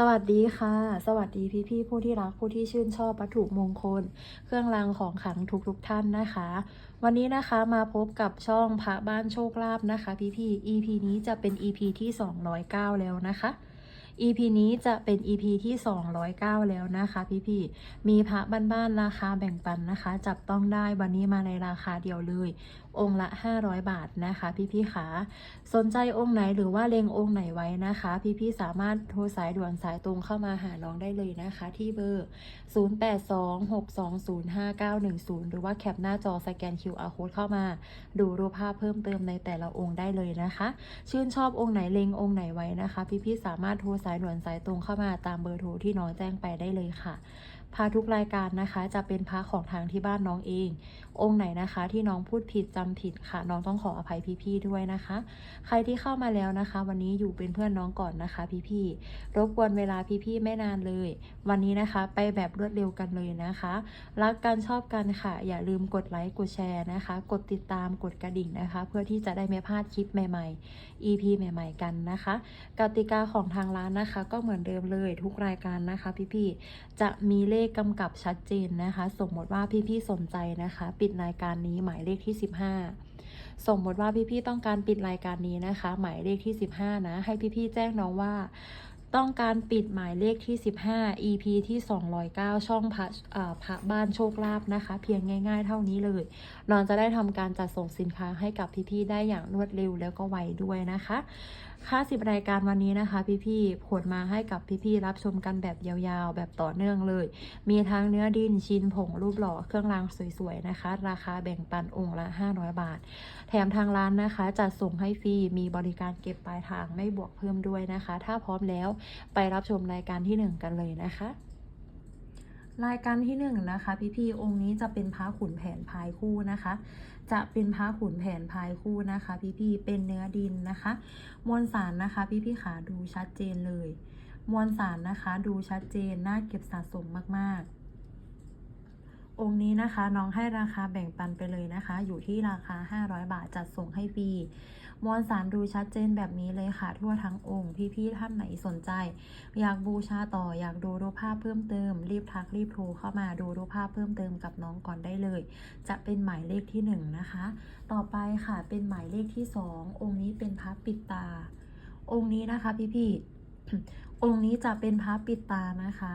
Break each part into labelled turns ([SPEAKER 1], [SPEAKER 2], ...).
[SPEAKER 1] สวัสดีค่ะ สวัสดีพี่ๆผู้ที่รักผู้ที่ชื่นชอบวัตถุมงคล เครื่องรางของขลังทุกๆทท่านนะคะ วันนี้นะคะมาพบกับช่องพระบ้านโชคลาภนะคะพี่ๆ EP นี้จะเป็น EP ที่ 209 แล้วนะคะ EP นี้จะเป็น EP ที่ 209 แล้วนะคะพี่ๆมีพระบ้านๆราคาแบ่งปันนะคะ จับต้องได้วันนี้มาในราคาเดียวเลย องค์ละ 500 บาทนะคะ พี่ๆขาสนใจองค์ไหนหรือว่าเลงองค์ไหนไว้นะคะ พี่ๆสามารถโทรสายด่วนสายตรงเข้ามาหาน้องได้เลยนะคะ ที่เบอร์ 0826205910 หรือว่าแคปหน้าจอสแกน QR code เข้ามา ดูรูปภาพเพิ่มเติมในแต่ละองค์ได้เลยนะคะ ชื่นชอบองค์ไหนเลงองค์ไหนไว้นะคะ พี่ๆสามารถโทรสายด่วนสายตรงเข้ามาตามเบอร์โทรที่น้องแจ้งไปได้เลยค่ะพาทุกรายการนะคะจะเป็นพระของทางที่บ้านน้องเอง องค์ไหนนะคะ ที่น้องพูดผิดจำผิดค่ะ น้องต้องขออภัยพี่ๆด้วยนะคะ ใครที่เข้ามาแล้วนะคะ วันนี้อยู่เป็นเพื่อนน้องก่อนนะคะ พี่ๆรบกวนเวลาพี่ๆไม่นานเลย วันนี้นะคะ ไปแบบรวดเร็วกันเลยนะคะ รักกันชอบกันค่ะ อย่าลืมกดไลค์กดแชร์นะคะ กดติดตามกดกระดิ่งนะคะ เพื่อที่จะได้ไม่พลาดคลิปใหม่ ๆ EP ใหม่ ๆ กันนะคะ กติกาของทางร้านนะคะ ก็เหมือนเดิมเลยทุกรายการนะคะ พี่ๆจะมีเลขกำกับชัดเจนนะคะ สมมติว่าพี่ๆสนใจนะคะปิดิดรายการนี้หมายเลขที่ 15 สมมติว่าพี่ๆต้องการปิดรายการนี้นะคะ หมายเลขที่ 15 นะ ให้พี่ๆแจ้งน้องว่าต้องการปิดหมายเลขที่ 15 EP ที่ 209 ช่องพระอ่าพระบ้านโชคลาภนะคะ เพียงง่าย ๆ เท่านี้เลยน้องจะได้ทำการจัดส่งสินค้าให้กับพี่ๆได้อย่างรวดเร็วแล้วก็ไวด้วยนะคะ ค่าสิบรายการวันนี้นะคะ พี่ๆผลมาให้กับพี่ๆรับชมกันแบบยาวๆ แบบต่อเนื่องเลย มีทั้งเนื้อดินชิ้นผงรูปหล่อเครื่องรางสวยๆนะคะ ราคาแบ่งปันองค์ละ 500 บาท แถมทางร้านนะคะจัดส่งให้ฟรี มีบริการเก็บปลายทางไม่บวกเพิ่มด้วยนะคะ ถ้าพร้อมแล้วไปรับชมรายการที่ 1 กันเลยนะคะ รายการที่1นนะคะพี่ๆองค์นี้จะเป็นพระขุนแผนพายคู่นะคะ จะเป็นพระขุนแผนพายคู่นะคะ พี่ๆเป็นเนื้อดินนะคะ มวลสารนะคะ พี่ๆขาดูชัดเจนเลย มวลสารนะคะ ดูชัดเจนน่าเก็บสะสมมากๆองค์นี้นะคะน้องให้ราคาแบ่งปันไปเลยนะคะ อยู่ที่ราคา 500 บาทจัดส่งให้ฟรี มวลสารดูชัดเจนแบบนี้เลยค่ะ ทั่วทั้งองค์ พี่ๆท่านไหนสนใจ อยากบูชาต่ออยากดูรูปภาพเพิ่มเติม รีบทักรีบโทรเข้ามาดูรูปภาพเพิ่มเติมกับน้องก่อนได้เลย จะเป็นหมายเลขที่หนึ่งนะคะ ต่อไปค่ะเป็นหมายเลขที่สององค์นี้เป็นพระปิดตา องค์นี้นะคะพี่ๆองค์นี้จะเป็นพระปิดตานะคะ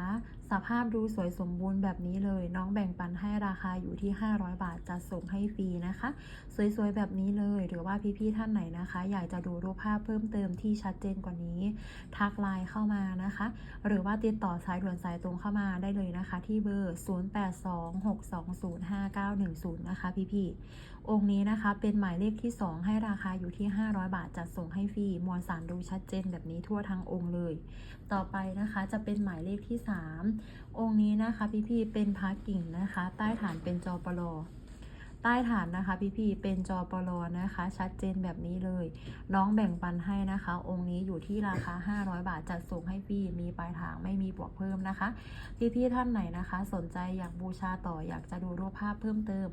[SPEAKER 1] สภาพดูสวยสมบูรณ์แบบนี้เลย น้องแบ่งปันให้ราคาอยู่ที่ 500 บาทจะส่งให้ฟรีนะคะ สวยๆแบบนี้เลย หรือว่าพี่ๆท่านไหนนะคะ อยากจะดูรูปภาพเพิ่มเติมที่ชัดเจนกว่านี้ ทักไลน์เข้ามานะคะ หรือว่าติดต่อสายด่วนสายตรงเข้ามาได้เลยนะคะ ที่เบอร์ 0826205910 นะคะพี่ๆ องค์นี้นะคะเป็นหมายเลขที่ 2 ให้ราคาอยู่ที่ 500 บาทจัดส่งให้ฟรีมวลสารดูชัดเจนแบบนี้ทั่วทั้งองค์เลย ต่อไปนะคะจะเป็นหมายเลขที่ 3 องค์นี้นะคะพี่ๆเป็นพระกิ่งนะคะ ใต้ฐานเป็นจอปลอ ใต้ฐานนะคะพี่ๆเป็นจอปลอนะคะ ชัดเจนแบบนี้เลย น้องแบ่งปันให้นะคะ องค์นี้อยู่ที่ราคา 500 บาทจัดส่งให้ฟรีมีปลายทางไม่มีบวกเพิ่มนะคะ พี่ๆท่านไหนนะคะ สนใจอยากบูชาต่ออยากจะดูรูปภาพเพิ่มเติม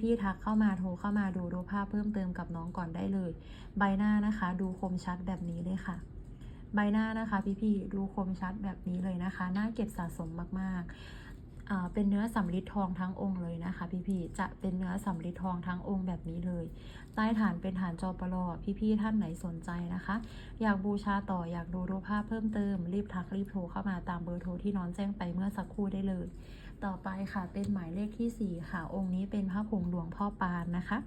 [SPEAKER 1] พี่ๆทักเข้ามาโทรเข้ามาดูรูปภาพเพิ่มเติมกับน้องก่อนได้เลย ใบหน้านะคะ ดูคมชัดแบบนี้เลยค่ะใบหน้านะคะพี่ๆดูคมชัดแบบนี้เลยนะคะ น่าเก็บสะสมมากๆ เป็นเนื้อสำริดทองทั้งองค์เลยนะคะ พี่ๆ จะเป็นเนื้อสำริดทองทั้งองค์แบบนี้เลย ใต้ฐานเป็นฐานจอปลอพี่ๆ ท่านไหนสนใจนะคะ อยากบูชาต่ออยากดูรูปภาพเพิ่มเติม รีบทักรีบโทรเข้ามาตามเบอร์โทรที่น้องแจ้งไปเมื่อสักครู่ได้เลย ต่อไปค่ะเป็นหมายเลขที่ 4 ค่ะ องค์นี้เป็นพระผงหลวงพ่อปานนะคะ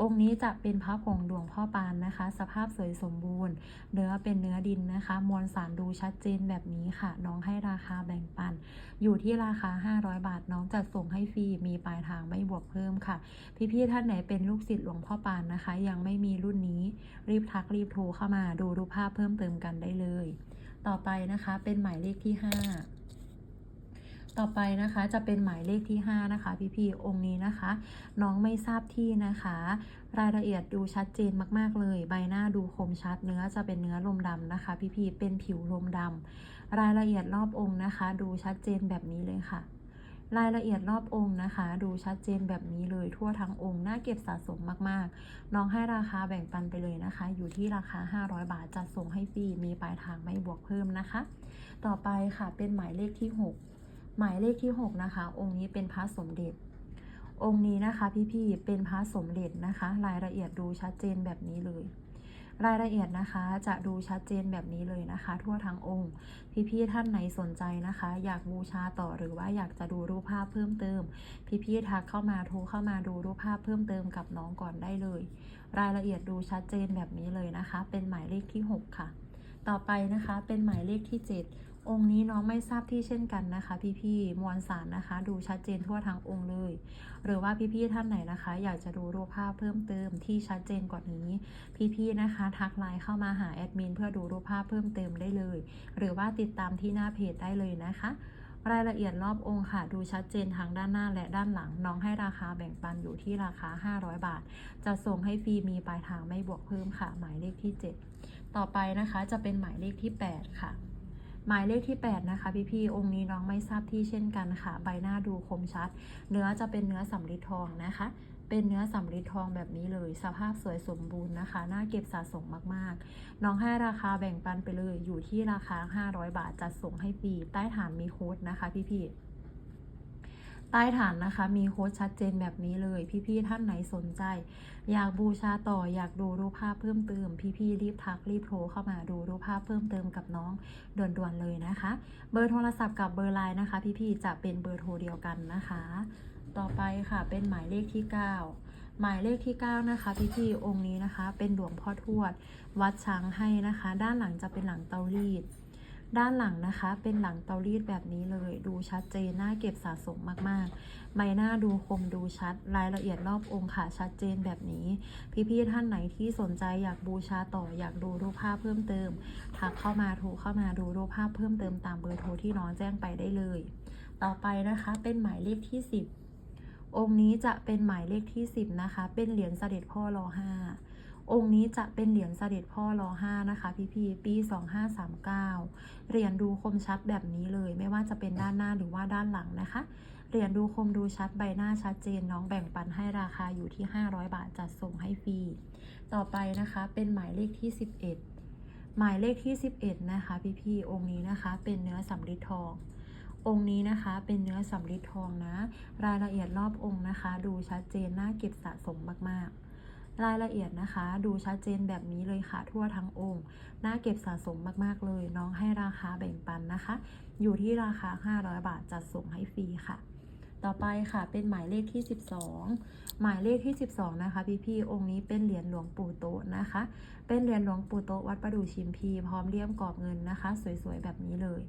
[SPEAKER 1] องค์นี้จะเป็นพระผงหลวงพ่อปานนะคะ สภาพสวยสมบูรณ์ เนื้อเป็นเนื้อดินนะคะ มวลสารดูชัดเจนแบบนี้ค่ะ น้องให้ราคาแบ่งปัน อยู่ที่ราคา 500 บาท น้องจัดส่งให้ฟรี มีปลายทางไม่บวกเพิ่มค่ะ พี่ๆท่านไหนเป็นลูกศิษย์หลวงพ่อปานนะคะ ยังไม่มีรุ่นนี้ รีบทักรีบโทรเข้ามาดูรูปภาพเพิ่มเติมกันได้เลย ต่อไปนะคะ เป็นหมายเลขที่ 5 ต่อไปนะคะจะเป็นหมายเลขที่ 5 นะคะ พี่ๆองค์นี้นะคะ น้องไม่ทราบที่นะคะ รายละเอียดดูชัดเจนมากๆเลย ใบหน้าดูคมชัดเนื้อจะเป็นเนื้อลมดำนะคะ พี่ๆเป็นผิวลมดำรายละเอียดรอบองค์นะคะ ดูชัดเจนแบบนี้เลยค่ะ รายละเอียดรอบองค์นะคะ ดูชัดเจนแบบนี้เลยทั่วทั้งองค์น่าเก็บสะสมมากๆ น้องให้ราคาแบ่งปันไปเลยนะคะ อยู่ที่ราคา 500 บาทจัดส่งให้ฟรีมีปลายทางไม่บวกเพิ่มนะคะ ต่อไปค่ะเป็นหมายเลขที่ 6 หมายเลขที่ 6 นะคะ องค์นี้เป็นพระสมเด็จ องค์นี้นะคะพี่ๆเป็นพระสมเด็จนะคะ รายละเอียดดูชัดเจนแบบนี้เลย รายละเอียดนะคะจะดูชัดเจนแบบนี้เลยนะคะ ทั่วทั้งองค์ พี่ๆท่านไหนสนใจนะคะ อยากบูชาต่อหรือว่าอยากจะดูรูปภาพเพิ่มเติม พี่ๆทักเข้ามาโทรเข้ามาดูรูปภาพเพิ่มเติมกับน้องก่อนได้เลย รายละเอียดดูชัดเจนแบบนี้เลยนะคะ เป็นหมายเลขที่ 6 ค่ะ ต่อไปนะคะเป็นหมายเลขที่ 7 องค์นี้น้องไม่ทราบที่เช่นกันนะคะ พี่ๆมวลสารนะคะ ดูชัดเจนทั่วทั้งองค์เลย หรือว่าพี่ๆท่านไหนนะคะ อยากจะดูรูปภาพเพิ่มเติมที่ชัดเจนกว่านี้ พี่ๆนะคะ ทักไลน์เข้ามาหาแอดมินเพื่อดูรูปภาพเพิ่มเติมได้เลย หรือว่าติดตามที่หน้าเพจได้เลยนะคะรายละเอียดรอบองค์ค่ะ ดูชัดเจนทั้งด้านหน้าและด้านหลัง น้องให้ราคาแบ่งปันอยู่ที่ราคา 500 บาท จะส่งให้ฟรีมีปลายทางไม่บวกเพิ่มค่ะ หมายเลขที่ 7 ต่อไปนะคะจะเป็นหมายเลขที่ 8 ค่ะ หมายเลขที่ 8 นะคะ พี่ๆองค์นี้น้องไม่ทราบที่เช่นกันค่ะ ใบหน้าดูคมชัด เนื้อจะเป็นเนื้อสำริดทองนะคะ เป็นเนื้อสำริดทองแบบนี้เลย สภาพสวยสมบูรณ์นะคะ น่าเก็บสะสมมากๆ น้องให้ราคาแบ่งปันไปเลย อยู่ที่ราคา 500 บาทจัดส่งให้ฟรี ใต้ฐานมีโค้ดนะคะ พี่ๆ ใต้ฐานนะคะ มีโค้ดชัดเจนแบบนี้เลย พี่ๆท่านไหนสนใจ อยากบูชาต่ออยากดูรูปภาพเพิ่มเติม พี่ๆรีบทักรีบโทรเข้ามาดูรูปภาพเพิ่มเติมกับน้องด่วนๆเลยนะคะ เบอร์โทรศัพท์กับเบอร์ไลน์นะคะ พี่ๆจะเป็นเบอร์โทรเดียวกันนะคะ ต่อไปค่ะเป็นหมายเลขที่ 9หมายเลขที่ 9 นะคะพี่ๆองค์นี้นะคะ เป็นหลวงพ่อทวด วัดช้างให้นะคะ ด้านหลังจะเป็นหลังเตารีด ด้านหลังนะคะ เป็นหลังเตารีดแบบนี้เลย ดูชัดเจนน่าเก็บสะสมมากๆ ใบหน้าดูคมดูชัด รายละเอียดรอบองค์ค่ะชัดเจนแบบนี้ พี่ๆท่านไหนที่สนใจอยากบูชาต่ออยากดูรูปภาพเพิ่มเติมทักเข้ามาโทรเข้ามาดูรูปภาพเพิ่มเติมตามเบอร์โทรที่น้องแจ้งไปได้เลย ต่อไปนะคะเป็นหมายเลขที่ 10 องค์นี้จะเป็นหมายเลขที่ 10 นะคะ เป็นเหรียญเสด็จพ่อรอห้า องค์นี้จะเป็นเหรียญเสด็จพ่อรอห้านะคะพี่พี่ๆปี 2539 เหรียญดูคมชัดแบบนี้เลย ไม่ว่าจะเป็นด้านหน้าหรือว่าด้านหลังนะคะ เหรียญดูคมดูชัดใบหน้าชัดเจนน้องแบ่งปันให้ราคาอยู่ที่ 500 บาทจัดส่งให้ฟรี ต่อไปนะคะเป็นหมายเลขที่ 11 หมายเลขที่ 11 นะคะพี่พี่ๆองค์นี้นะคะ เป็นเนื้อสำริดทององค์นี้นะคะเป็นเนื้อสำริดทองนะ รายละเอียดรอบองค์นะคะ ดูชัดเจนน่าเก็บสะสมมากๆ รายละเอียดนะคะ ดูชัดเจนแบบนี้เลยค่ะ ทั่วทั้งองค์ น่าเก็บสะสมมากๆเลย น้องให้ราคาแบ่งปันนะคะ อยู่ที่ราคา 500 บาทจัดส่งให้ฟรีค่ะ ต่อไปค่ะเป็นหมายเลขที่ 12 หมายเลขที่ 12 นะคะ พี่ๆองค์นี้เป็นเหรียญหลวงปู่โตนะคะ เป็นเหรียญหลวงปู่โตวัดประดู่ชิมพีพร้อมเลี่ยมกรอบเงินนะคะ สวยๆแบบนี้เลย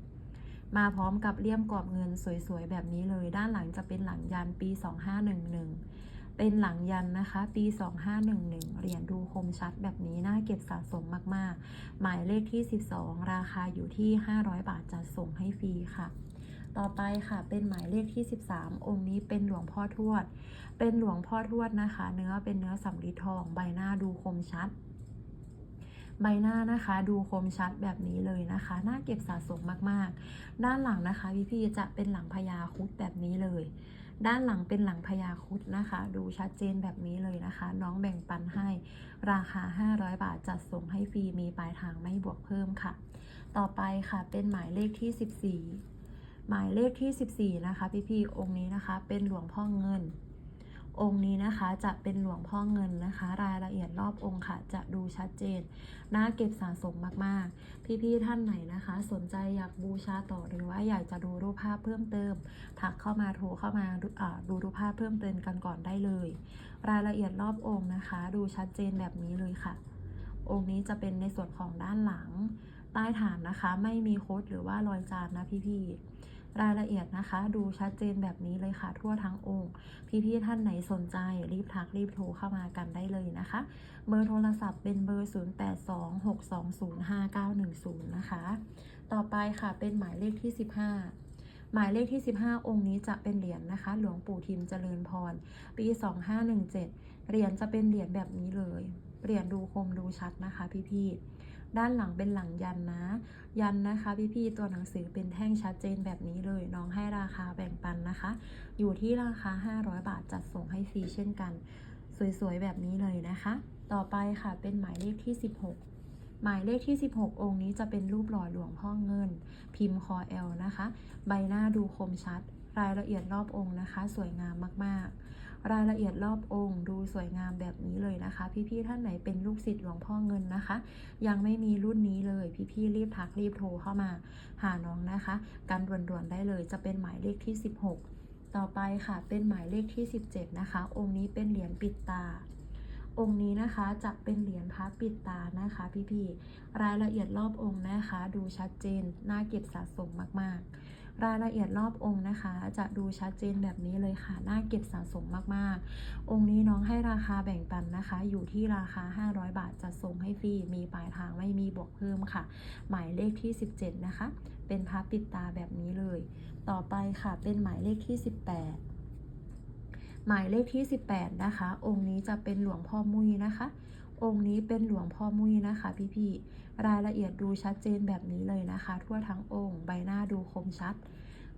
[SPEAKER 1] มาพร้อมกับเลี่ยมกรอบเงินสวยๆ แบบนี้เลย ด้านหลังจะเป็นหลังยันปี 2511 เป็นหลังยันนะคะ ปี 2511 เหรียญดูคมชัดแบบนี้ น่าเก็บสะสมมาก ๆ หมายเลขที่ 12 ราคาอยู่ที่ 500 บาทจัดส่งให้ฟรีค่ะ ต่อไปค่ะ เป็นหมายเลขที่ 13 องค์นี้เป็นหลวงพ่อทวด เป็นหลวงพ่อทวดนะคะ เนื้อเป็นเนื้อสำริดทอง ใบหน้าดูคมชัด ใบหน้านะคะดูคมชัดแบบนี้เลยนะคะ น่าเก็บสะสมมาก ๆ ด้านหลังนะคะพี่ๆจะเป็นหลังพญาคุดแบบนี้เลย ด้านหลังเป็นหลังพญาคุดนะคะ ดูชัดเจนแบบนี้เลยนะคะ น้องแบ่งปันให้ ราคา 500 บาทจัดส่งให้ฟรีมีปลายทางไม่บวกเพิ่มค่ะ ต่อไปค่ะเป็นหมายเลขที่ 14 หมายเลขที่ 14 นะคะพี่ๆองค์นี้นะคะ เป็นหลวงพ่อเงิน องค์นี้นะคะจะเป็นหลวงพ่อเงินนะคะ รายละเอียดรอบองค์ค่ะ จะดูชัดเจนน่าเก็บสะสมมากๆ พี่ๆท่านไหนนะคะ สนใจอยากบูชาต่อหรือว่าอยากจะดูรูปภาพเพิ่มเติม ทักเข้ามาโทรเข้ามาดูรูปภาพเพิ่มเติมกันก่อนได้เลย รายละเอียดรอบองค์นะคะ ดูชัดเจนแบบนี้เลยค่ะ องค์นี้จะเป็นในส่วนของด้านหลัง ใต้ฐานนะคะ ไม่มีโค้ดหรือว่ารอยจานนะพี่ๆ รายละเอียดนะคะ ดูชัดเจนแบบนี้เลยค่ะ ทั่วทั้งองค์ พี่ๆท่านไหนสนใจรีบทักรีบโทรเข้ามากันได้เลยนะคะ เบอร์โทรศัพท์เป็นเบอร์ 0826205910 นะคะ ต่อไปค่ะเป็นหมายเลขที่ 15หมายเลขที่ 15 องค์นี้จะเป็นเหรียญนะคะ หลวงปู่ทิมเจริญพร ปี 2517 เหรียญจะเป็นเหรียญแบบนี้เลย เหรียญดูคมดูชัดนะคะพี่ๆ ด้านหลังเป็นหลังยันนะ ยันนะคะพี่ๆตัวหนังสือเป็นแท่งชัดเจนแบบนี้เลยน้องให้ราคาแบ่งปันนะคะ อยู่ที่ราคา 500 บาทจัดส่งให้ฟรีเช่นกัน สวยๆแบบนี้เลยนะคะ ต่อไปค่ะเป็นหมายเลขที่ 16หมายเลขที่ 16 องค์นี้จะเป็นรูปหล่อหลวงพ่อเงิน พิมพ์คอเอลนะคะ ใบหน้าดูคมชัด รายละเอียดรอบองค์นะคะ สวยงามมากๆ รายละเอียดรอบองค์ ดูสวยงามแบบนี้เลยนะคะ พี่ๆท่านไหนเป็นลูกศิษย์หลวงพ่อเงินนะคะ ยังไม่มีรุ่นนี้เลย พี่ๆรีบทักรีบโทรเข้ามา หาน้องนะคะ กันด่วนๆได้เลยจะเป็นหมายเลขที่ 16 ต่อไปค่ะเป็นหมายเลขที่ 17 นะคะ องค์นี้เป็นเหรียญปิดตาองค์นี้นะคะจะเป็นเหรียญพระปิดตานะคะพี่ๆรายละเอียดรอบองค์นะคะ ดูชัดเจนน่าเก็บสะสมมากๆ รายละเอียดรอบองค์นะคะ จะดูชัดเจนแบบนี้เลยค่ะน่าเก็บสะสมมากๆ องค์นี้น้องให้ราคาแบ่งปันนะคะ อยู่ที่ราคา 500 บาทจะส่งให้ฟรีมีปลายทางไม่มีบวกเพิ่มค่ะ หมายเลขที่ 17 นะคะ เป็นพระปิดตาแบบนี้เลย ต่อไปค่ะเป็นหมายเลขที่ 18หมายเลขที่ 18 นะคะ องค์นี้จะเป็นหลวงพ่อมุยนะคะ องค์นี้เป็นหลวงพ่อมุยนะคะ พี่ๆ รายละเอียดดูชัดเจนแบบนี้เลยนะคะ ทั่วทั้งองค์ ใบหน้าดูคมชัด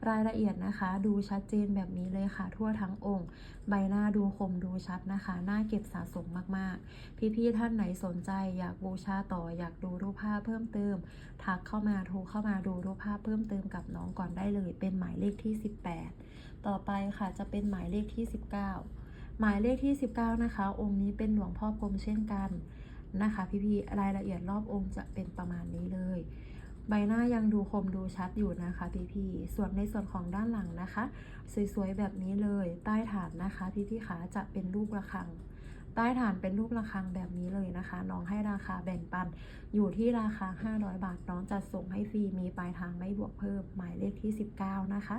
[SPEAKER 1] รายละเอียดนะคะ ดูชัดเจนแบบนี้เลยค่ะ ทั่วทั้งองค์ ใบหน้าดูคมดูชัดนะคะ หน่าเก็บสะสมมากๆ พี่ๆท่านไหนสนใจ อยากบูชาต่ออยากดูรูปภาพเพิ่มเติม ทักเข้ามาโทรเข้ามาดูรูปภาพเพิ่มเติมกับน้องก่อนได้เลย เป็นหมายเลขที่ 18 ต่อไปค่ะจะเป็นหมายเลขที่ 19 หมายเลขที่ 19 นะคะ องค์นี้เป็นหลวงพ่อกรมเช่นกัน นะคะพี่ๆรายละเอียดรอบองค์จะเป็นประมาณนี้เลย ใบหน้ายังดูคมดูชัดอยู่นะคะพี่ๆส่วนในส่วนของด้านหลังนะคะ สวยๆแบบนี้เลยใต้ฐานนะคะพี่ๆขาจะเป็นรูประฆังใต้ฐานเป็นรูประฆังแบบนี้เลยนะคะ น้องให้ราคาแบ่งปัน อยู่ที่ราคา 500 บาท น้องจะส่งให้ฟรี มีปลายทางไม่บวกเพิ่ม หมายเลขที่ 19 นะคะ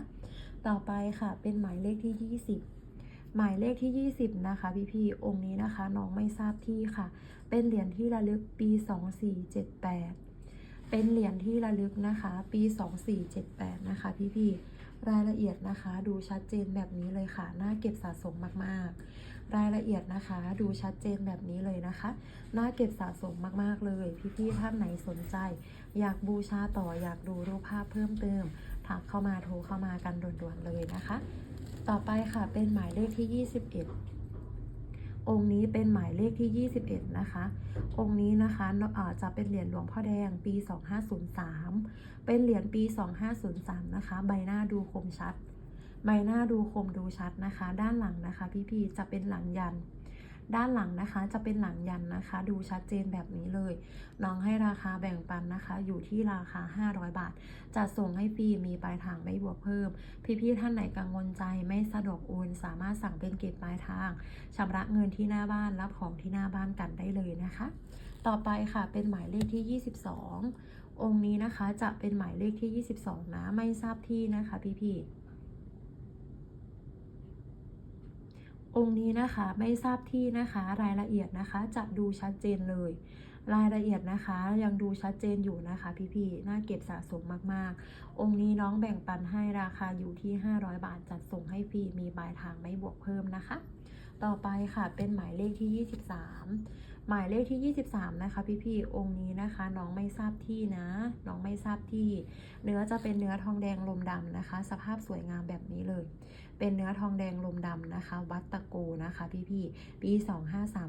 [SPEAKER 1] ต่อไปค่ะ เป็นหมายเลขที่ 20 หมายเลขที่ 20 นะคะ พี่ๆองค์นี้นะคะ น้องไม่ทราบที่ค่ะ เป็นเหรียญที่ระลึกปี 2478 เป็นเหรียญที่ระลึกนะคะ ปี 2478 นะคะ พี่ๆ รายละเอียดนะคะ ดูชัดเจนแบบนี้เลยค่ะ น่าเก็บสะสมมากๆ รายละเอียดนะคะ ดูชัดเจนแบบนี้เลยนะคะ น่าเก็บสะสมมากๆเลย พี่ๆ ท่านไหนสนใจ อยากบูชาต่อ อยากดูรูปภาพเพิ่มเติม ทักเข้ามาโทรเข้ามากันด่วนๆเลยนะคะ ต่อไปค่ะ เป็นหมายเลขที่ 21 องค์นี้เป็นหมายเลขที่ 21 นะคะ องค์นี้นะคะจะเป็นเหรียญหลวงพ่อแดงปี 2503 เป็นเหรียญปี 2503 นะคะ ใบหน้าดูคมชัด ใบหน้าดูคมดูชัดนะคะ ด้านหลังนะคะ พี่ๆจะเป็นหลังยัน ด้านหลังนะคะจะเป็นหลังยันนะคะ ดูชัดเจนแบบนี้เลยน้องให้ราคาแบ่งปันนะคะ อยู่ที่ราคา 500 บาทจะส่งให้ฟรีมีปลายทางไม่บวกเพิ่ม พี่ๆท่านไหนกังวลใจไม่สะดวกโอนสามารถสั่งเป็นเก็บปลายทางชำระเงินที่หน้าบ้านรับของที่หน้าบ้านกันได้เลยนะคะ ต่อไปค่ะเป็นหมายเลขที่ 22 องค์นี้นะคะจะเป็นหมายเลขที่ 22 นะไม่ทราบที่นะคะพี่ๆ องค์นี้นะคะไม่ทราบที่นะคะรายละเอียดนะคะ จะดูชัดเจนเลย รายละเอียดนะคะ ยังดูชัดเจนอยู่นะคะพี่ๆน่าเก็บสะสมมากๆ องค์นี้น้องแบ่งปันให้ราคาอยู่ที่ 500 บาทจัดส่งให้ฟรีมีปลายทางไม่บวกเพิ่มนะคะ ต่อไปค่ะเป็นหมายเลขที่ 23 หมายเลขที่ 23 นะคะ พี่ๆองค์นี้นะคะ น้องไม่ทราบที่นะ น้องไม่ทราบที่ เนื้อจะเป็นเนื้อทองแดงลมดำนะคะ สภาพสวยงามแบบนี้เลย เป็นเนื้อทองแดงลมดำนะคะ วัดตะโกนะคะ พี่ๆปี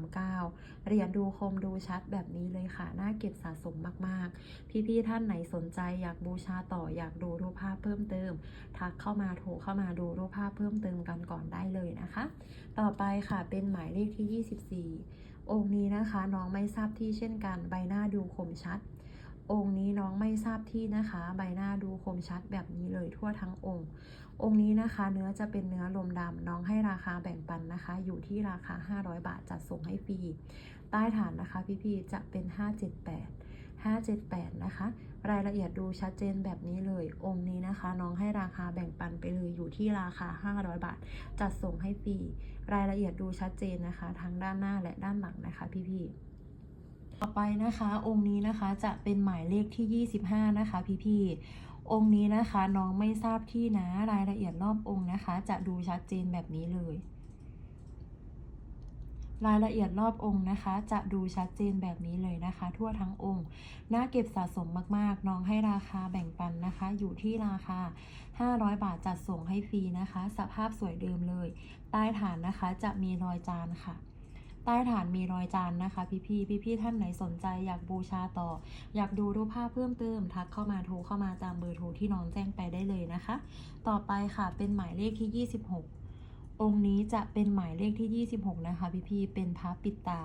[SPEAKER 1] 2539เหรียญดูคมดูชัดแบบนี้เลยค่ะ น่าเก็บสะสมมากๆ พี่ๆท่านไหนสนใจอยากบูชาต่ออยากดูรูปภาพเพิ่มเติม ทักเข้ามาโทรเข้ามาดูรูปภาพเพิ่มเติมกันก่อนได้เลยนะคะ ต่อไปค่ะเป็นหมายเลขที่ 24 องค์นี้นะคะน้องไม่ทราบที่เช่นกันใบหน้าดูคมชัด องค์นี้น้องไม่ทราบที่นะคะ ใบหน้าดูคมชัดแบบนี้เลยทั่วทั้งองค์ องค์นี้นะคะ เนื้อจะเป็นเนื้อลมดำน้องให้ราคาแบ่งปันนะคะ อยู่ที่ราคา 500 บาทจัดส่งให้ฟรีใต้ฐานนะคะพี่ๆจะเป็น 578 578 นะคะ รายละเอียดดูชัดเจนแบบนี้เลย องค์นี้นะคะ น้องให้ราคาแบ่งปันไปเลยอยู่ที่ราคา 500 บาท จัดส่งให้ฟรีรายละเอียดดูชัดเจนนะคะ ทั้งด้านหน้าและด้านหลังนะคะพี่ๆต่อไปนะคะ องค์นี้นะคะจะเป็นหมายเลขที่ 25 นะคะ พี่ๆองค์นี้นะคะน้องไม่ทราบที่นะรายละเอียดรอบองค์นะคะ จะดูชัดเจนแบบนี้เลย รายละเอียดรอบองค์นะคะ จะดูชัดเจนแบบนี้เลยนะคะ ทั่วทั้งองค์ น่าเก็บสะสมมากๆ น้องให้ราคาแบ่งปันนะคะ อยู่ที่ราคา 500 บาทจัดส่งให้ฟรีนะคะ สภาพสวยเดิมเลย ใต้ฐานนะคะจะมีรอยจานค่ะใต้ฐานมีรอยจานนะคะ พี่พี่พี่พี่ๆท่านไหนสนใจอยากบูชาต่อ อยากดูรูปภาพเพิ่มเติม ทักเข้ามาโทรเข้ามาตามเบอร์โทรที่น้องแจ้งไปได้เลยนะคะ ต่อไปค่ะเป็นหมายเลขที่ 26 องค์นี้จะเป็นหมายเลขที่ 26 นะคะพี่พี่เป็นพระปิตา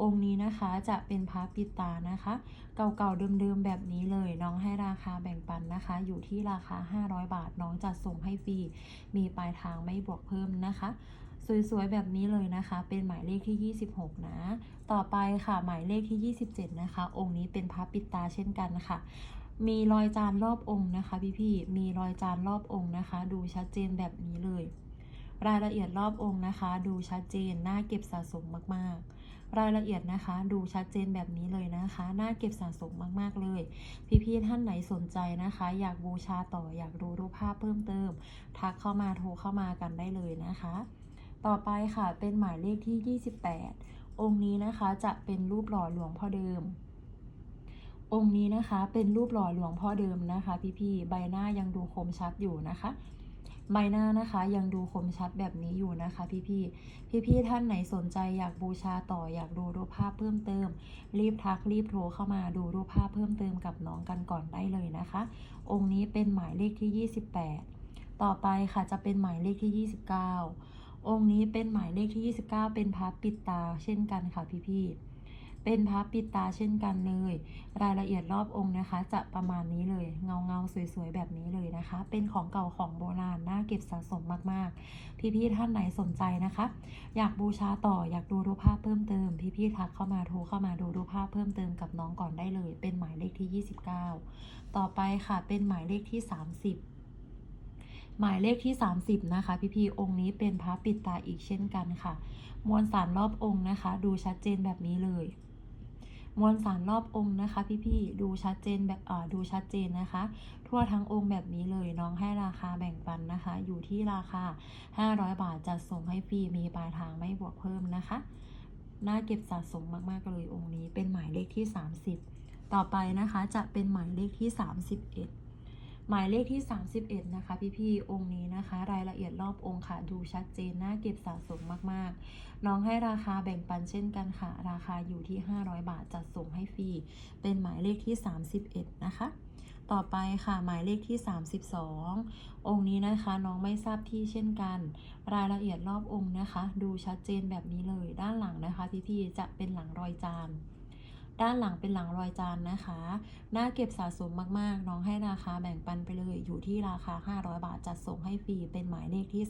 [SPEAKER 1] องค์นี้นะคะจะเป็นพระปิตานะคะ เก่าๆเดิมๆแบบนี้เลยน้องให้ราคาแบ่งปันนะคะ อยู่ที่ราคา 500 บาทน้องจัดส่งให้ฟรีมีปลายทางไม่บวกเพิ่มนะคะ สวยๆแบบนี้เลยนะคะ เป็นหมายเลขที่ 26 นะ ต่อไปค่ะหมายเลขที่ 27 นะคะ องค์นี้เป็นพระปิตาเช่นกันค่ะมีรอยจานรอบองค์นะคะพี่ๆมีรอยจานรอบองค์นะคะ ดูชัดเจนแบบนี้เลย รายละเอียดรอบองค์นะคะ ดูชัดเจนน่าเก็บสะสมมากๆ รายละเอียดนะคะ ดูชัดเจนแบบนี้เลยนะคะน่าเก็บสะสมมากๆเลย พี่ๆท่านไหนสนใจนะคะ อยากบูชาต่ออยากดูรูปภาพเพิ่มเติม ทักเข้ามาโทรเข้ามากันได้เลยนะคะ ต่อไปค่ะเป็นหมายเลขที่ 28 องค์นี้นะคะจะเป็นรูปหล่อหลวงพ่อเดิมองค์นี้นะคะเป็นรูปหล่อหลวงพ่อเดิมนะคะ พี่ๆใบหน้ายังดูคมชัดอยู่นะคะ ใบหน้านะคะยังดูคมชัดแบบนี้อยู่นะคะ พี่ๆพี่ๆท่านไหนสนใจอยากบูชาต่ออยากดูรูปภาพเพิ่มเติม รีบทักรีบโทรเข้ามาดูรูปภาพเพิ่มเติมกับน้องกันก่อนได้เลยนะคะ องค์นี้เป็นหมายเลขที่ 28 ต่อไปค่ะจะเป็นหมายเลขที่ 29 องค์นี้เป็นหมายเลขที่ 29 เป็นพับปิดตา เช่นกันค่ะพี่ๆ เป็นพับปิดตาเช่นกันเลย รายละเอียดรอบองค์นะคะ จะประมาณนี้เลย เงาเงาสวยๆ แบบนี้เลยนะคะ เป็นของเก่าของโบราณน่าเก็บสะสมมากๆ พี่ๆท่านไหนสนใจนะคะ อยากบูชาต่ออยากดูรูปภาพเพิ่มเติม พี่ๆทักเข้ามาโทรเข้ามาดูรูปภาพเพิ่มเติมกับน้องก่อนได้เลย เป็นหมายเลขที่ 29 ต่อไปค่ะ เป็นหมายเลขที่ 30หมายเลขที่ 30 นะคะ พี่ๆองค์นี้เป็นพระปิดตาอีกเช่นกันค่ะ มวลสารรอบองค์นะคะ ดูชัดเจนแบบนี้เลย มวลสารรอบองค์นะคะ พี่ๆดูชัดเจนแบบอ่าดูชัดเจนนะคะ ทั่วทั้งองค์แบบนี้เลยน้องให้ราคาแบ่งปันนะคะ อยู่ที่ราคา 500 บาทจัดส่งให้ฟรีมีปลายทางไม่บวกเพิ่มนะคะน่าเก็บสะสมมากๆเลยองค์นี้เป็นหมายเลขที่ 30 ต่อไปนะคะจะเป็นหมายเลขที่ 31 หมายเลขที่ 31 นะคะ พี่ๆองค์นี้นะคะ รายละเอียดรอบองค์ค่ะ ดูชัดเจนน่าเก็บสะสมมากๆ น้องให้ราคาแบ่งปันเช่นกันค่ะ ราคาอยู่ที่ 500 บาทจัดส่งให้ฟรีเป็นหมายเลขที่ 31 นะคะต่อไปค่ะหมายเลขที่ 32 องค์นี้นะคะน้องไม่ทราบที่เช่นกัน รายละเอียดรอบองค์นะคะ ดูชัดเจนแบบนี้เลยด้านหลังนะคะพี่ๆจะเป็นหลังรอยจาน ด้านหลังเป็นหลังรอยจานนะคะ น่าเก็บสะสมมากๆ น้องให้ราคาแบ่งปันไปเลยอยู่ที่ราคา 500 บาทจัดส่งให้ฟรีเป็นหมายเลขที่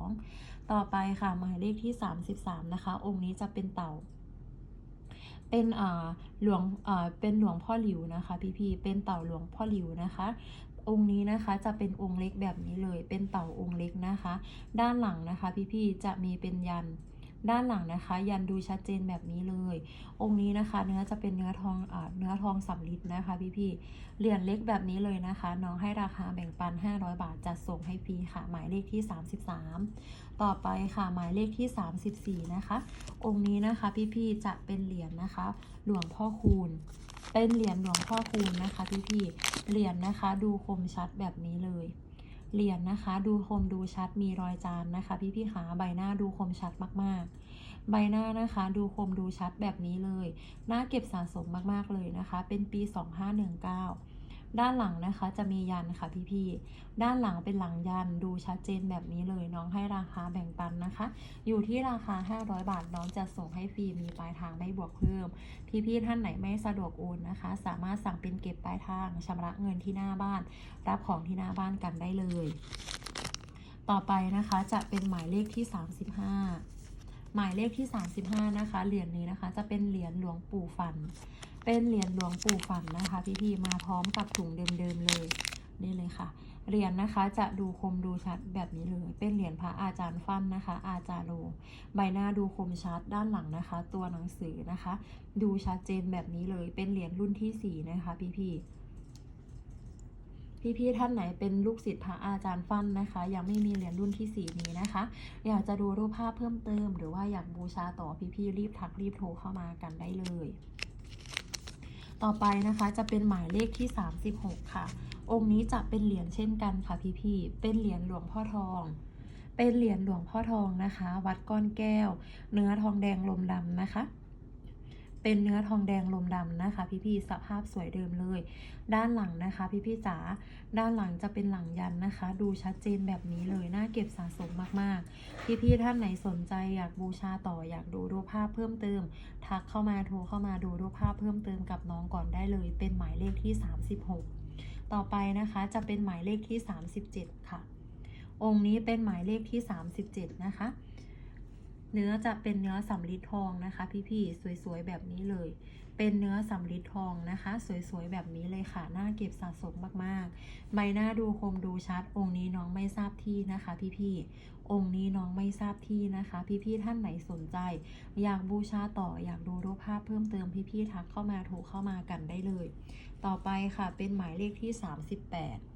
[SPEAKER 1] 32 ต่อไปค่ะหมายเลขที่ 33 นะคะ องค์นี้จะเป็นเต่าเป็นอ่าหลวงอ่าเป็นหลวงพ่อหลิวนะคะ พี่ๆ เป็นเต่าหลวงพ่อหลิวนะคะ องค์นี้นะคะจะเป็นองค์เล็กแบบนี้เลย เป็นเต่าองค์เล็กนะคะ ด้านหลังนะคะ พี่ๆ จะมีเป็นยัน ด้านหลังนะคะ ยันดูชัดเจนแบบนี้เลย องค์นี้นะคะ เนื้อจะเป็นเนื้อทองอเนื้อทองสำลิดนะคะพี่ๆเหรียญเล็กแบบนี้เลยนะคะ น้องให้ราคาแบ่งปัน 500 บาทจัดส่งให้ฟรีค่ะ หมายเลขที่ 33 ต่อไปค่ะหมายเลขที่ 34 นะคะ องค์นี้นะคะพี่ๆจะเป็นเหรียญนะคะ หลวงพ่อคูณเป็นเหรียญหลวงพ่อคูณนะคะพี่ๆเหรียญนะคะ ดูคมชัดแบบนี้เลย เหรียญนะคะ ดูคมดูชัดมีรอยจานนะคะ พี่พี่ขาใบหน้าดูคมชัดมากๆ ใบหน้านะคะ ดูคมดูชัดแบบนี้เลย น่าเก็บสะสมมากๆเลยนะคะ เป็นปี 2519 ด้านหลังนะคะจะมียันค่ะพี่ๆ ด้านหลังเป็นหลังยันดูชัดเจนแบบนี้เลยน้องให้ราคาแบ่งปันนะคะ อยู่ที่ราคา 500 บาทน้องจะส่งให้ฟรีมีปลายทางไม่บวกเพิ่ม พี่ๆท่านไหนไม่สะดวกโอนนะคะ สามารถสั่งเป็นเก็บปลายทางชำระเงินที่หน้าบ้าน รับของที่หน้าบ้านกันได้เลย ต่อไปนะคะจะเป็นหมายเลขที่ 35 หมายเลขที่ 35 นะคะเหรียญนี้นะคะ จะเป็นเหรียญหลวงปู่ฝัน เป็นเหรียญหลวงปู่ฝันนะคะพี่ๆมาพร้อมกับถุงเดิมๆเลยนี่เลยค่ะเหรียญนะคะจะดูคมดูชัดแบบนี้เลย เป็นเหรียญพระอาจารย์ฟั่นนะคะ อาจารย์โลใบหน้าดูคมชัดด้านหลังนะคะ ตัวหนังสือนะคะ ดูชัดเจนแบบนี้เลย เป็นเหรียญรุ่นที่สี่นะคะ พี่ๆพี่ๆท่านไหนเป็นลูกศิษย์พระอาจารย์ฟั่นนะคะ ยังไม่มีเหรียญรุ่นที่สี่นี้นะคะ อยากจะดูรูปภาพเพิ่มเติม หรือว่าอยากบูชาต่อพี่ๆรีบทักรีบโทรเข้ามากันได้เลย ต่อไปนะคะจะเป็นหมายเลขที่ 36 ค่ะ องค์นี้จะเป็นเหรียญเช่นกันค่ะพี่ๆเป็นเหรียญหลวงพ่อทอง เป็นเหรียญหลวงพ่อทองนะคะ วัดก้อนแก้ว เนื้อทองแดงลมดำนะคะ เป็นเนื้อทองแดงลมดำนะคะ พี่ๆสภาพสวยเดิมเลย ด้านหลังนะคะ พี่ๆจ๋าด้านหลังจะเป็นหลังยันนะคะ ดูชัดเจนแบบนี้เลยน่าเก็บสะสมมากๆ พี่ๆท่านไหนสนใจอยากบูชาต่ออยากดูรูปภาพเพิ่มเติม ทักเข้ามาโทรเข้ามาดูรูปภาพเพิ่มเติมกับน้องก่อนได้เลย เป็นหมายเลขที่ 36 ต่อไปนะคะจะเป็นหมายเลขที่ 37 ค่ะ องค์นี้เป็นหมายเลขที่ 37 นะคะ เนื้อจะเป็นเนื้อสำลิดทองนะคะ พี่ๆสวยๆแบบนี้เลย เป็นเนื้อสำลิดทองนะคะ สวยๆแบบนี้เลยค่ะน่าเก็บสะสมมากๆ ใบหน้าดูคมดูชัด องค์นี้น้องไม่ทราบที่นะคะ พี่ๆองค์นี้น้องไม่ทราบที่นะคะ พี่ๆท่านไหนสนใจ อยากบูชาต่ออยากดูรูปภาพเพิ่มเติมพี่ๆทักเข้ามาโทรเข้ามากันได้เลย ต่อไปค่ะเป็นหมายเลขที่ 38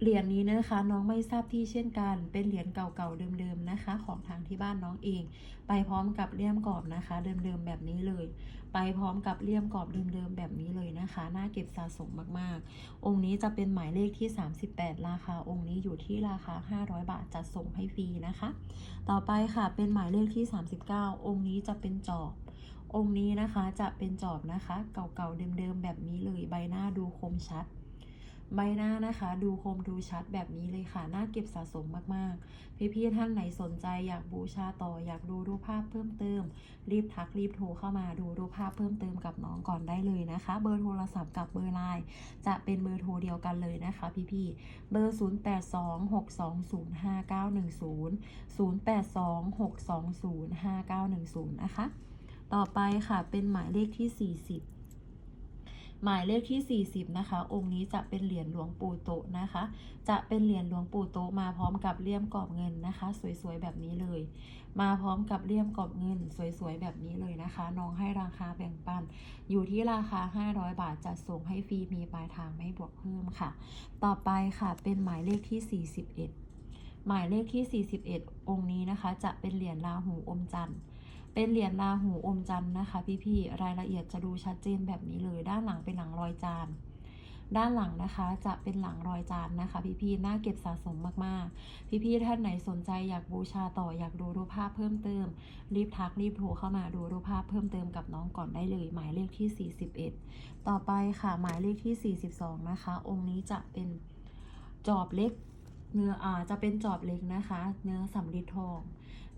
[SPEAKER 1] เหรียญนี้นะคะน้องไม่ทราบที่เช่นกัน เป็นเหรียญเก่าๆเดิมๆนะคะ ของทางที่บ้านน้องเอง ไปพร้อมกับเลี่ยมกรอบนะคะเดิมๆแบบนี้เลย ไปพร้อมกับเลี่ยมกรอบเดิมๆแบบนี้เลยนะคะน่าเก็บสะสมมากๆ องค์นี้จะเป็นหมายเลขที่ 38 ราคา องค์นี้อยู่ที่ราคา 500 บาทจัดส่งให้ฟรีนะคะ ต่อไปค่ะเป็นหมายเลขที่ 39 องค์นี้จะเป็นจอบองค์นี้นะคะจะเป็นจอบนะคะ เก่าๆเดิมๆแบบนี้เลยใบหน้าดูคมชัด ใบหน้านะคะ ดูคมดูชัดแบบนี้เลยค่ะ น่าเก็บสะสมมากๆ พี่ๆท่านไหนสนใจอยากบูชาต่ออยากดูรูปภาพเพิ่มเติม รีบทักรีบโทรเข้ามาดูรูปภาพเพิ่มเติมกับน้องก่อนได้เลยนะคะ เบอร์โทรศัพท์กับเบอร์ไลน์จะเป็นเบอร์โทรเดียวกันเลยนะคะพี่ๆเบอร์ 0826205910 0826205910 นะคะ ต่อไปค่ะเป็นหมายเลขที่ 40 หมายเลขที่ 40 นะคะ องค์นี้จะเป็นเหรียญหลวงปู่โตนะคะ จะเป็นเหรียญหลวงปู่โตมาพร้อมกับเลี่ยมกรอบเงินนะคะ สวยๆแบบนี้เลย มาพร้อมกับเลี่ยมกรอบเงิน สวยๆแบบนี้เลยนะคะ น้องให้ราคาแบ่งปัน อยู่ที่ราคา 500 บาทจัดส่งให้ฟรีมีปลายทางไม่บวกเพิ่มค่ะ ต่อไปค่ะเป็นหมายเลขที่ 41 หมายเลขที่ 41 องค์นี้นะคะ จะเป็นเหรียญราหูอมจันทร์ เป็นเหรียญราหูอมจันทร์นะคะพี่ๆรายละเอียดจะดูชัดเจนแบบนี้เลย ด้านหลังเป็นหลังรอยจานด้านหลังนะคะจะเป็นหลังรอยจานนะคะ พี่ๆน่าเก็บสะสมมากๆ พี่ๆท่านไหนสนใจอยากบูชาต่ออยากดูรูปภาพเพิ่มเติม รีบทักรีบโทรเข้ามาดูรูปภาพเพิ่มเติมกับน้องก่อนได้เลย หมายเลขที่ 41 ต่อไปค่ะหมายเลขที่ 42 นะคะ องค์นี้จะเป็นจอบเล็กเนื้ออ่าจะเป็นจอบเล็กนะคะ เนื้อสำริดทอง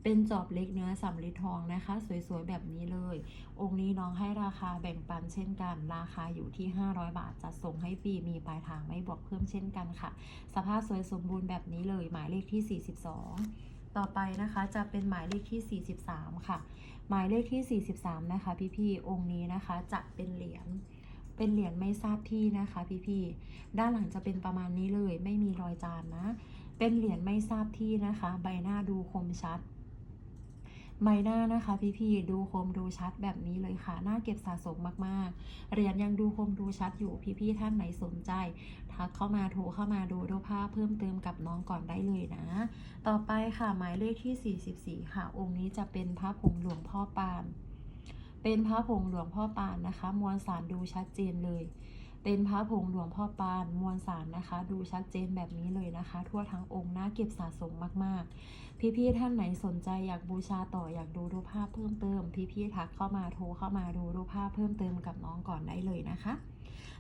[SPEAKER 1] เป็นจอบเล็กเนื้อสำริดทองนะคะ สวยๆ แบบนี้เลย องค์นี้น้องให้ราคาแบ่งปันเช่นกัน ราคาอยู่ที่ 500 บาทจัดส่งให้ฟรีมีปลายทางไม่บวกเพิ่มเช่นกันค่ะ สภาพสวยสมบูรณ์แบบนี้เลย หมายเลขที่ 42ต่อไปนะคะจะเป็นหมายเลขที่ 43 ค่ะ หมายเลขที่ 43 นะคะ พี่ๆองค์นี้นะคะจะเป็นเหรียญเป็นเหรียญไม่ทราบที่นะคะ พี่ๆด้านหลังจะเป็นประมาณนี้เลย ไม่มีรอยจานนะ เป็นเหรียญไม่ทราบที่นะคะ ใบหน้าดูคมชัด ใบหน้านะคะ พี่ๆดูคมดูชัดแบบนี้เลยค่ะน่าเก็บสะสมมากๆเหรียญยังดูคมดูชัดอยู่พี่ๆท่านไหนสนใจ ทักเข้ามาโทรเข้ามาดูรูปภาพเพิ่มเติมกับน้องก่อนได้เลยนะ ต่อไปค่ะหมายเลขที่ 44 ค่ะ องค์นี้จะเป็นพระผงหลวงพ่อปาน เป็นพระผงหลวงพ่อปานนะคะ มวลสารดูชัดเจนเลย เป็นพระผงหลวงพ่อปานมวลสารนะคะ ดูชัดเจนแบบนี้เลยนะคะ ทั่วทั้งองค์น่าเก็บสะสมมากๆ พี่ๆท่านไหนสนใจอยากบูชาต่ออยากดูรูปภาพเพิ่มเติม พี่ๆทักเข้ามาโทรเข้ามาดูรูปภาพเพิ่มเติมกับน้องก่อนได้เลยนะคะ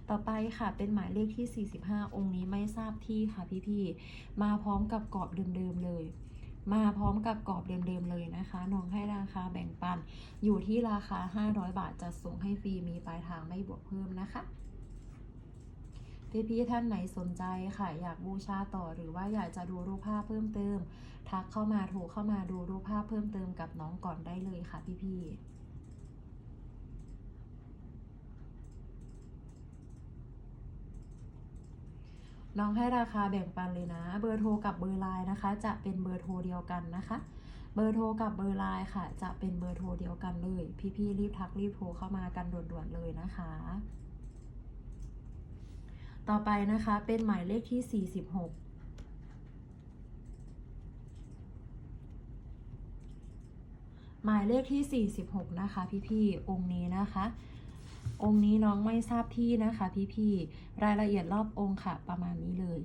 [SPEAKER 1] ต่อไปค่ะเป็นหมายเลขที่ 45 องค์นี้ไม่ทราบที่ค่ะพี่ๆมาพร้อมกับกรอบเดิมๆเลย มาพร้อมกับกรอบเดิมๆเลยนะคะน้องให้ราคาแบ่งปัน อยู่ที่ราคา 500 บาทจะส่งให้ฟรีมีปลายทางไม่บวกเพิ่มนะคะ พี่ๆท่านไหนสนใจค่ะ อยากบูชาต่อหรือว่าอยากจะดูรูปภาพเพิ่มเติม ทักเข้ามาโทรเข้ามาดูรูปภาพเพิ่มเติมกับน้องก่อนได้เลยค่ะพี่ๆน้องให้ราคาแบ่งปันเลยนะ เบอร์โทรกับเบอร์ไลน์นะคะ จะเป็นเบอร์โทรเดียวกันนะคะ เบอร์โทรกับเบอร์ไลน์ค่ะ จะเป็นเบอร์โทรเดียวกันเลย พี่ๆรีบทักรีบโทรเข้ามากันด่วนๆเลยนะคะ ต่อไปนะคะเป็นหมายเลขที่ 46หมายเลขที่ 46 นะคะ พี่ๆ องค์นี้นะคะ องค์นี้น้องไม่ทราบที่นะคะ พี่ๆ รายละเอียดรอบองค์ค่ะ ประมาณนี้เลย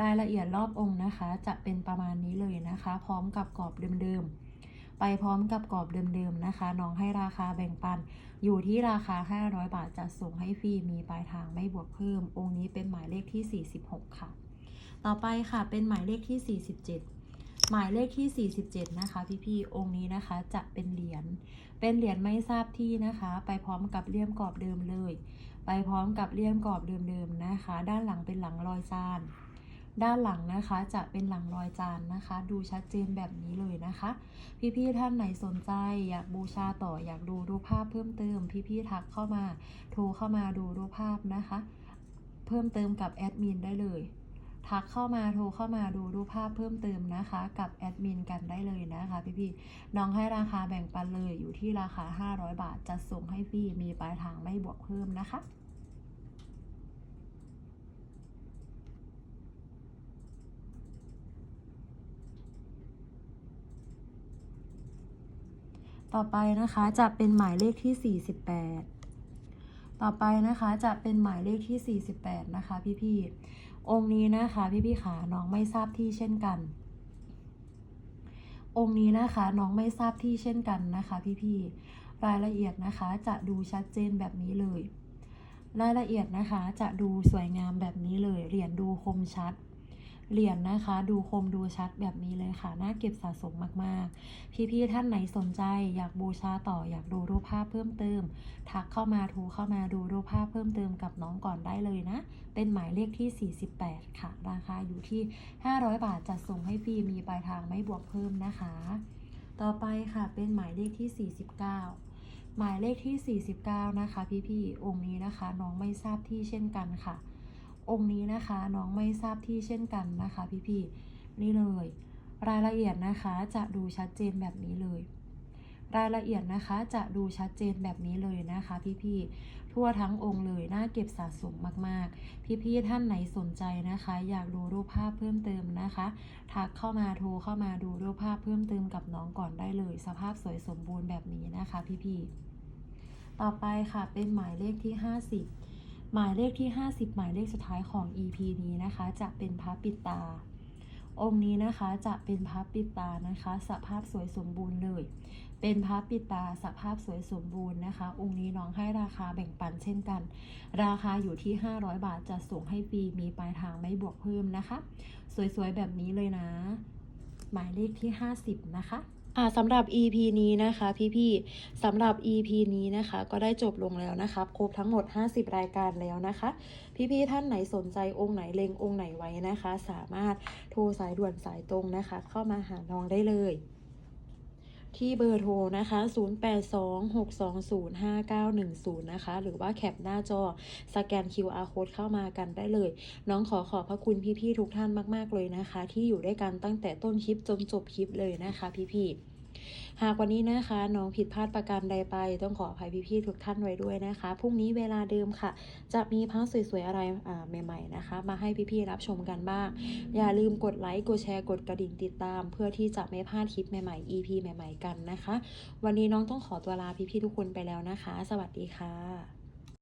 [SPEAKER 1] รายละเอียดรอบองค์นะคะ จะเป็นประมาณนี้เลยนะคะ พร้อมกับกรอบเดิมๆ ไปพร้อมกับกรอบเดิมๆนะคะ น้องให้ราคาแบ่งปัน อยู่ที่ราคา 500 บาทจัดส่งให้ฟรีมีปลายทางไม่บวกเพิ่ม องค์นี้เป็นหมายเลขที่ 46 ค่ะ ต่อไปค่ะเป็นหมายเลขที่ 47 หมายเลขที่ 47 นะคะ พี่ๆองค์นี้นะคะจะเป็นเหรียญเป็นเหรียญไม่ทราบที่นะคะ ไปพร้อมกับเลี่ยมกรอบเดิมเลย ไปพร้อมกับเลี่ยมกรอบเดิมๆนะคะ ด้านหลังเป็นหลังรอยจาน ด้านหลังนะคะจะเป็นหลังรอยจานนะคะ ดูชัดเจนแบบนี้เลยนะคะ พี่ๆท่านไหนสนใจ อยากบูชาต่ออยากดูรูปภาพเพิ่มเติม พี่ๆทักเข้ามาโทรเข้ามาดูรูปภาพนะคะ เพิ่มเติมกับแอดมินได้เลย ทักเข้ามาโทรเข้ามาดูรูปภาพเพิ่มเติมนะคะ กับแอดมินกันได้เลยนะคะพี่ๆน้องให้ราคาแบ่งปันเลยอยู่ที่ราคา 500 บาทจัดส่งให้ฟรีมีปลายทางไม่บวกเพิ่มนะคะ ต่อไปนะคะจะเป็นหมายเลขที่ 48 ต่อไปนะคะจะเป็นหมายเลขที่ 48 นะคะ พี่ๆ องค์นี้นะคะ พี่ๆขาน้องไม่ทราบที่เช่นกัน องค์นี้นะคะน้องไม่ทราบที่เช่นกันนะคะ พี่ๆ รายละเอียดนะคะจะดูชัดเจนแบบนี้เลย รายละเอียดนะคะจะดูสวยงามแบบนี้เลยเหรียญดูคมชัด เหรียญนะคะ ดูคมดูชัดแบบนี้เลยค่ะ น่าเก็บสะสมมากๆ พี่ๆท่านไหนสนใจ อยากบูชาต่ออยากดูรูปภาพเพิ่มเติม ทักเข้ามาทรเข้ามาดูรูปภาพเพิ่มเติมกับน้องก่อนได้เลยนะ เป็นหมายเลขที่ 48 ค่ะ ราคาอยู่ที่ 500 บาทจัดส่งให้ฟรีมีปลายทางไม่บวกเพิ่มนะคะ ต่อไปค่ะเป็นหมายเลขที่ 49หมายเลขที่ 49 นะคะ พี่ๆองค์นี้นะคะ น้องไม่ทราบที่เช่นกันค่ะ องค์นี้นะคะน้องไม่ทราบที่เช่นกันนะคะ พี่ๆนี่เลย รายละเอียดนะคะจะดูชัดเจนแบบนี้เลย รายละเอียดนะคะจะดูชัดเจนแบบนี้เลยนะคะ พี่ๆทั่วทั้งองค์เลยน่าเก็บสะสมมากๆ พี่ๆท่านไหนสนใจนะคะ อยากดูรูปภาพเพิ่มเติมนะคะทักเข้ามาโทรเข้ามาดูรูปภาพเพิ่มเติมกับน้องก่อนได้เลย สภาพสวยสมบูรณ์แบบนี้นะคะ พี่ๆต่อไปค่ะเป็นหมายเลขที่ 50 หมายเลขที่ 50 หมายเลขสุดท้ายของ EP นี้นะคะ จะเป็นพระปิดตา องค์นี้นะคะจะเป็นพระปิดตานะคะ สภาพสวยสมบูรณ์เลย เป็นพระปิดตาสภาพสวยสมบูรณ์นะคะ องค์นี้น้องให้ราคาแบ่งปันเช่นกัน ราคาอยู่ที่ 500 บาทจะส่งให้ฟรีมีปลายทางไม่บวกเพิ่มนะคะ สวยๆแบบนี้เลยนะ หมายเลขที่ 50 นะคะ อ่าสำหรับ EP นี้นะคะพี่ๆสำหรับ EP นี้นะคะ ก็ได้จบลงแล้วนะคะครบทั้งหมด 50 รายการแล้วนะคะ พี่ๆท่านไหนสนใจองค์ไหนเลงองค์ไหนไว้นะคะ สามารถโทรสายด่วนสายตรงนะคะ เข้ามาหาน้องได้เลย ที่เบอร์โทรนะคะ 0826205910 นะคะ หรือว่าแคปหน้าจอสแกน QR code เข้ามากันได้เลย น้องขอขอบพระคุณพี่ๆทุกท่านมาก ๆ เลยนะคะ ที่อยู่ด้วยกันตั้งแต่ต้นคลิปจนจบคลิปเลยนะคะพี่ๆ หากวันนี้นะคะน้องผิดพลาดประการใดไป ต้องขออภัยพี่ๆทุกท่านไว้ด้วยนะคะ พรุ่งนี้เวลาเดิมค่ะ จะมีพักสวยๆอะไรใหม่ๆนะคะ มาให้พี่ๆรับชมกันบ้าง อย่าลืมกดไลค์ กดแชร์ กดกระดิ่งติดตาม เพื่อที่จะไม่พลาดคลิปใหม่ๆ EP ใหม่ ๆ กันนะคะ วันนี้น้องต้องขอตัวลาพี่ๆทุกคนไปแล้วนะคะ สวัสดีค่ะ